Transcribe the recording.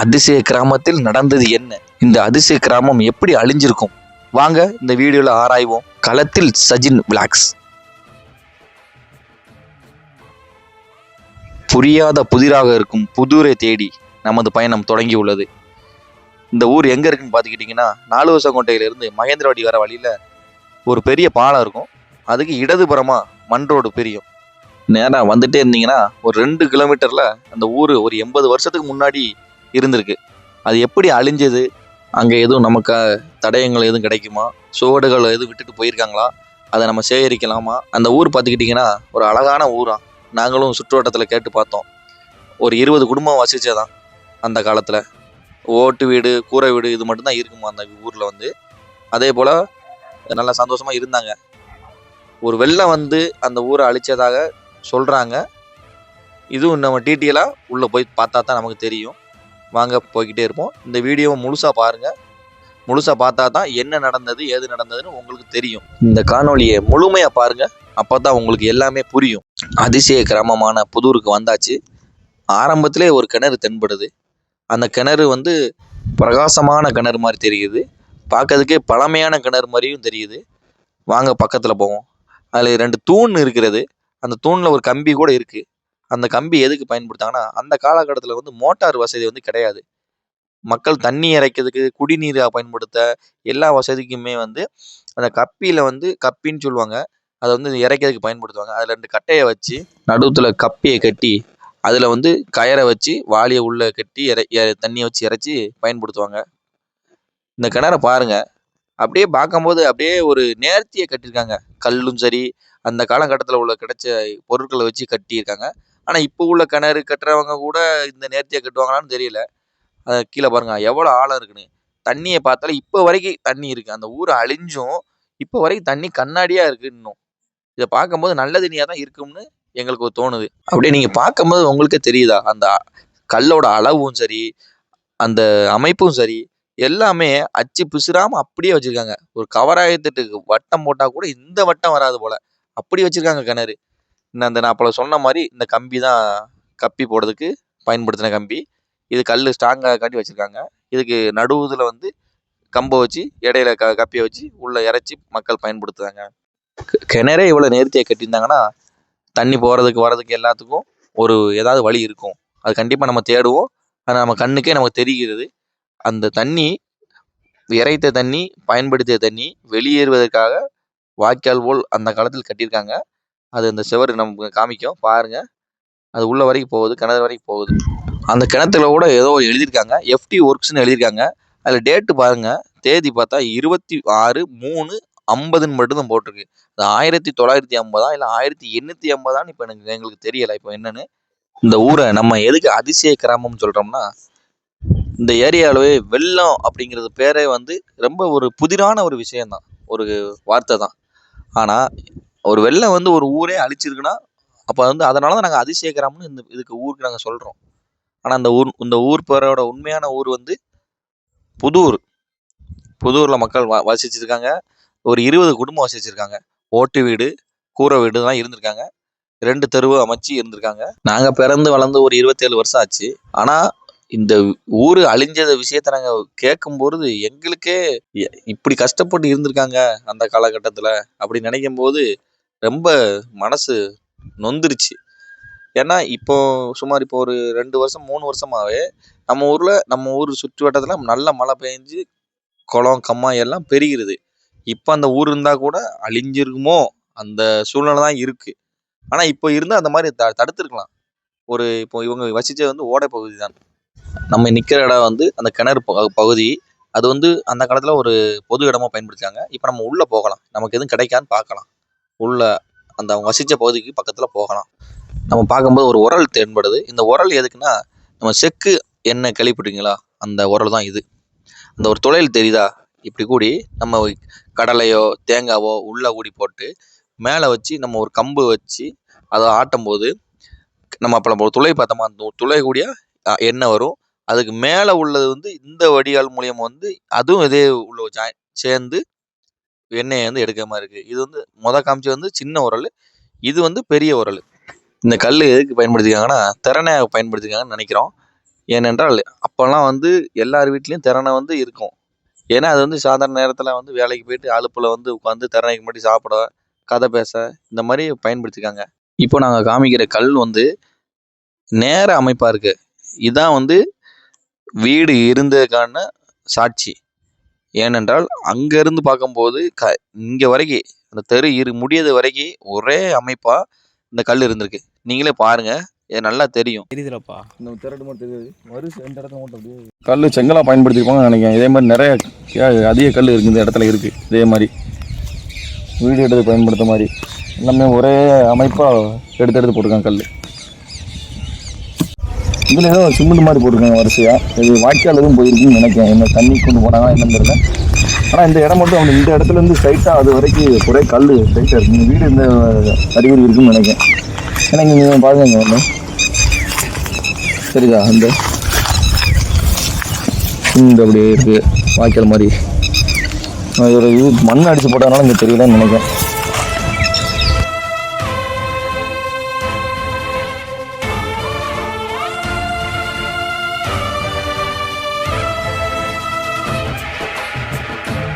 அதிசய கிராமத்தில் நடந்தது என்ன? இந்த அதிசய கிராமம் எப்படி அழிஞ்சிருக்கும்? வாங்க இந்த வீடியோல ஆராய்வோம். களத்தில் சஜின் விளாக்ஸ். புரியாத புதிராக இருக்கும் புதூரை தேடி நமது பயணம் தொடங்கி உள்ளது. இந்த ஊர் எங்க இருக்குன்னு பார்த்துக்கிட்டிங்கன்னா நாலு மகேந்திரவாடி வர வழியில ஒரு பெரிய பாலம் இருக்கும். அதுக்கு இடதுபுறமா மண் ரோடு பிரியும். நேராக வந்துட்டே இருந்தீங்கன்னா ஒரு ரெண்டு கிலோமீட்டர்ல அந்த ஊர் ஒரு எண்பது வருஷத்துக்கு முன்னாடி இருந்திருக்கு. அது எப்படி அழிஞ்சது? அங்கே எதுவும் நமக்கு தடயங்கள் எதுவும் கிடைக்குமா? சுவடுகள் எதுவும் விட்டுட்டு போயிருக்காங்களா? அதை நம்ம சேகரிக்கலாமா? அந்த ஊர் பார்த்துக்கிட்டிங்கன்னா ஒரு அழகான ஊரா. நாங்களும் சுற்றுவட்டத்தில் கேட்டு பார்த்தோம். ஒரு இருபது குடும்பம் வசித்ததான் அந்த காலத்தில். ஓட்டு வீடு கூரை வீடு இது மட்டும்தான் இருக்குமா அந்த ஊரில் வந்து. அதே போல் நல்லா சந்தோஷமாக இருந்தாங்க. ஒரு வெள்ளம் வந்து அந்த ஊரை அழிச்சதாக சொல்கிறாங்க இதுவும் நம்ம டீட்டெயிலாக உள்ளே போய் பார்த்தா தான் நமக்கு தெரியும். வாங்க போய்கிட்டே இருப்போம். இந்த வீடியோவை முழுசாக பாருங்கள் முழுசாக பார்த்தா தான் என்ன நடந்தது ஏது நடந்ததுன்னு உங்களுக்கு தெரியும். இந்த காணொலியை முழுமையாக பாருங்கள் அப்போ தான் உங்களுக்கு எல்லாமே புரியும். அதிசய கிராமமான புதூருக்கு வந்தாச்சு. ஆரம்பத்திலே ஒரு கிணறு தென்படுது. அந்த கிணறு வந்து பிரகாசமான கிணறு மாதிரி தெரியுது. பார்க்கறதுக்கே பழமையான கிணறு மாதிரியும் தெரியுது. வாங்க பக்கத்தில் போவோம். அதில் ரெண்டு தூண் இருக்கிறது. அந்த தூணில் ஒரு கம்பி கூட இருக்குது அந்த கம்பி எதுக்கு பயன்படுத்தாங்கன்னா அந்த காலகட்டத்தில் வந்து மோட்டார் வசதி வந்து கிடையாது. மக்கள் தண்ணி இறைக்கிறதுக்கு குடிநீராக பயன்படுத்த எல்லா வசதிக்குமே வந்து அந்த கப்பியில் வந்து கப்பின்னு சொல்லுவாங்க. அதை வந்து இறைக்கிறதுக்கு பயன்படுத்துவாங்க. அதில் ரெண்டு கட்டையை வச்சு நடுவில் கப்பியை கட்டி அதில் வந்து கயரை வச்சு வாளியை உள்ளே கட்டி இறை தண்ணியை வச்சு இறைச்சி பயன்படுத்துவாங்க. இந்த கிணற பாருங்கள் அப்படியே பார்க்கும்போது அப்படியே ஒரு நேர்த்தியை கட்டியிருக்காங்க. கல்லும் சரி அந்த காலகட்டத்தில் உள்ள கிடைச்ச பொருட்களை வச்சு கட்டியிருக்காங்க. ஆனால் இப்போ உள்ள கிணறு கட்டுறவங்க கூட இந்த நேர்த்தியை கட்டுவாங்களான்னு தெரியல. அது கீழே பாருங்க. எவ்வளோ ஆழம் இருக்குன்னு. தண்ணியை பார்த்தாலே இப்போ வரைக்கும் தண்ணி இருக்குது அந்த ஊர் அழிஞ்சும். இப்போ வரைக்கும் தண்ணி கண்ணாடியாக இருக்குது இன்னும். இதை பார்க்கும்போது நல்ல தண்ணியாக தான் இருக்கும்னு எங்களுக்கு தோணுது. அப்படியே நீங்கள் பார்க்கும்போது உங்களுக்கே தெரியுதா? அந்த கல்லோட அளவும் சரி அந்த அமைப்பும் சரி எல்லாமே அச்சு பிசுறாமல் அப்படியே வச்சுருக்காங்க. ஒரு கவராயத்துட்டு வட்டம் போட்டால் கூட இந்த வட்டம் வராது போல். அப்படி வச்சுருக்காங்க கிணறு. இந்த அந்த நான் அப்போ சொன்ன மாதிரி இந்த கம்பி தான் கப்பி போடுறதுக்கு பயன்படுத்தின கம்பி. இது கல் ஸ்ட்ராங்காக காட்டி வச்சுருக்காங்க. இதுக்கு நடுவுதில் வந்து கம்பை வச்சு இடையில க கப்பியை வச்சு உள்ளே இறைச்சி மக்கள் பயன்படுத்துகிறாங்க கி- கிணறே இவ்வளோ நேர்த்தியாக கட்டியிருந்தாங்கன்னா தண்ணி போகிறதுக்கு வர்றதுக்கு எல்லாத்துக்கும் ஒரு ஏதாவது வழி இருக்கும். அது கண்டிப்பாக நம்ம தேடுவோம். அது நம்ம கண்ணுக்கே நமக்கு தெரிகிறது அந்த தண்ணி இறைத்த தண்ணி பயன்படுத்திய தண்ணி வெளியேறுவதற்காக வாய்க்கால் போல் அந்த காலத்தில் கட்டியிருக்காங்க. அது அந்த செவர் நமக்கு காமிக்கும். பாருங்க. அது உள்ள வரைக்கும் போகுது கிணறு வரைக்கும் போகுது. அந்த கிணத்துல கூட ஏதோ எழுதியிருக்காங்க. எஃப்டி ஒர்க்ஸ்னு எழுதியிருக்காங்க. அதில் டேட்டு பாருங்க. தேதி பார்த்தா இருபத்தி ஆறு மூணு ஐம்பதுன்னு மட்டும்தான் போட்டிருக்கு. அது ஆயிரத்தி தொள்ளாயிரத்தி ஐம்பதா இல்லை ஆயிரத்தி எண்ணூற்றி ஐம்பதான்னு இப்போ எனக்கு எங்களுக்கு தெரியலை. இப்போ என்னன்னு. இந்த ஊரை நம்ம எதுக்கு அதிசய கிராமம்னு சொல்கிறோம்னா இந்த ஏரியாவிலவே வெள்ளம் அப்படிங்கிறது பேரே வந்து ரொம்ப ஒரு புதிரான ஒரு விஷயம்தான். ஒரு வார்த்தை தான் ஆனால் ஒரு வெள்ளம் வந்து ஒரு ஊரே அழிச்சிருக்குன்னா அப்போ வந்து அதனால தான் நாங்கள் அதிசயகிராமம்னு இந்த இதுக்கு ஊருக்கு நாங்கள் சொல்கிறோம் ஆனால் அந்த ஊர் இந்த ஊர் பேரோட உண்மையான ஊர் வந்து புதூர். புதூரில் மக்கள் வ வசிச்சிருக்காங்க. ஒரு இருபது குடும்பம் வசிச்சிருக்காங்க. ஓட்டு வீடு கூரை வீடு தான் இருந்திருக்காங்க. ரெண்டு தெருவு அமைச்சு இருந்திருக்காங்க. நாங்கள் பிறந்து வளர்ந்து ஒரு இருபத்தேழு வருஷம் ஆச்சு. ஆனால் இந்த ஊர் அழிஞ்சத விஷயத்த நாங்கள் கேட்கும்பொழுது எங்களுக்கே இப்படி கஷ்டப்பட்டு இருந்திருக்காங்க அந்த காலகட்டத்தில். அப்படி நினைக்கும் போது ரொம்ப மனசு நொந்துருச்சு. ஏன்னா இப்போ சுமார் இப்போ ஒரு ரெண்டு வருஷம் மூணு வருஷமாவே நம்ம ஊரில் நம்ம ஊர் சுற்று வட்டத்தில் நல்ல மழை பெஞ்சு குளம் கம்மாய் எல்லாம் பெருகிறது இப்போ அந்த ஊர் இருந்தால் கூட அழிஞ்சிருக்குமோ அந்த சூழ்நிலை தான் இருக்குது ஆனால் இப்போ இருந்தால் அந்த மாதிரி த தடுத்துருக்கலாம். ஒரு இப்போ இவங்க வசித்தது வந்து ஓடை பகுதி தான். நம்ம நிற்கிற இடம் வந்து அந்த கிணறு பகுதி. அது வந்து அந்த காலத்தில் ஒரு பொது இடமாக பயன்படுத்தாங்க இப்போ நம்ம உள்ளே போகலாம். நமக்கு எதுவும் கிடைக்கான்னு பார்க்கலாம். உள்ள அந்த அவங்க வசித்த பகுதிக்கு பக்கத்தில் போகலாம். நம்ம பார்க்கும்போது ஒரு உரல் தென்படுது. இந்த உரல் எதுக்குன்னா நம்ம செக்கு எண்ணெய் கேள்விப்பட்டீங்களா அந்த உரல் தான் இது. அந்த ஒரு துளையல் தெரியுதா? இப்படி கூடி நம்ம கடலையோ தேங்காவோ உள்ள கூடி போட்டு மேலே வச்சு நம்ம ஒரு கம்பு வச்சு அதை ஆட்டும்போது நம்ம அப்போ நம்ம ஒரு துளை பார்த்தோமா? அந்த துளை கூடிய எண்ணெய் வரும். அதுக்கு மேலே உள்ளது வந்து இந்த வடிகால் மூலியம் வந்து அதுவும் இதே உள்ள ஜாயின் சேர்ந்து எண்ணெயை வந்து எடுக்கிற மாதிரி இருக்குது இது வந்து மொதல் காமிச்சு வந்து சின்ன உரல். இது வந்து பெரிய உரல். இந்த கல் எதுக்கு பயன்படுத்திக்காங்கன்னா திறனை பயன்படுத்திக்காங்கன்னு நினைக்கிறோம். ஏனென்றால் அப்போல்லாம் வந்து எல்லார் வீட்லேயும் திறனை வந்து இருக்கும். ஏன்னா அது வந்து சாதாரண நேரத்தில் வந்து வேலைக்கு போயிட்டு அலுப்பில் வந்து உட்காந்து திறனைக்கு முன்னாடி சாப்பிட கதை பேச இந்த மாதிரி பயன்படுத்திக்காங்க இப்போ நாங்கள் காமிக்கிற கல் வந்து நேர அமைப்பாக இருக்குது இதான் வந்து வீடு இருந்ததுக்கான சாட்சி. ஏனென்றால் அங்கேருந்து பார்க்கும்போது க இங்கே வரைக்கும் அந்த தெரு இரு முடியது வரைக்கும் ஒரே அமைப்பாக இந்த கல் இருந்திருக்கு. நீங்களே பாருங்கள் இது நல்லா தெரியும். தெரியுதுலப்பா. இந்த திரட்டு மட்டும் தெரியாது. வரிசை இந்த இடத்துல மட்டும் அப்படியே கல் செங்கலாக பயன்படுத்திருப்பாங்கன்னு நினைக்கிறேன். இதே மாதிரி நிறைய அதிக கல் இருக்குது இந்த இடத்துல இருக்குது இதே மாதிரி. வீடு எடுத்து பயன்படுத்த மாதிரி. எல்லாமே ஒரே அமைப்பாக எடுத்து எடுத்து போட்டிருக்காங்க கல் இதில் ஏதோ சிமெண்ட் மாதிரி போட்டிருக்காங்க வரிசையாக இது வாய்க்கால் எதுவும் போயிருக்குன்னு நினைக்கிறேன். என்ன தண்ணி கொண்டு போனாங்க என்னன்னு தெரியல. ஆனால் இந்த இடம் மட்டும் அவங்க இந்த இடத்துலேருந்து ஸ்ட்ரைட்டாக அது வரைக்கும் ஒரே கல் ஸ்ட்ரைட்டாக இருக்குது இந்த வீடு இந்த அறிகுறி இருக்குன்னு நினைக்கிறேன். ஏன்னா இங்கே நீங்கள் பாருங்க ஒன்று வந்து. சரிதா அந்த இந்த அப்படியே இருக்கு. வாய்க்கால் மாதிரி. இதோட இது மண் அடித்து போட்டதுனால இங்கே தெரியலன்னு நினைக்கிறேன்.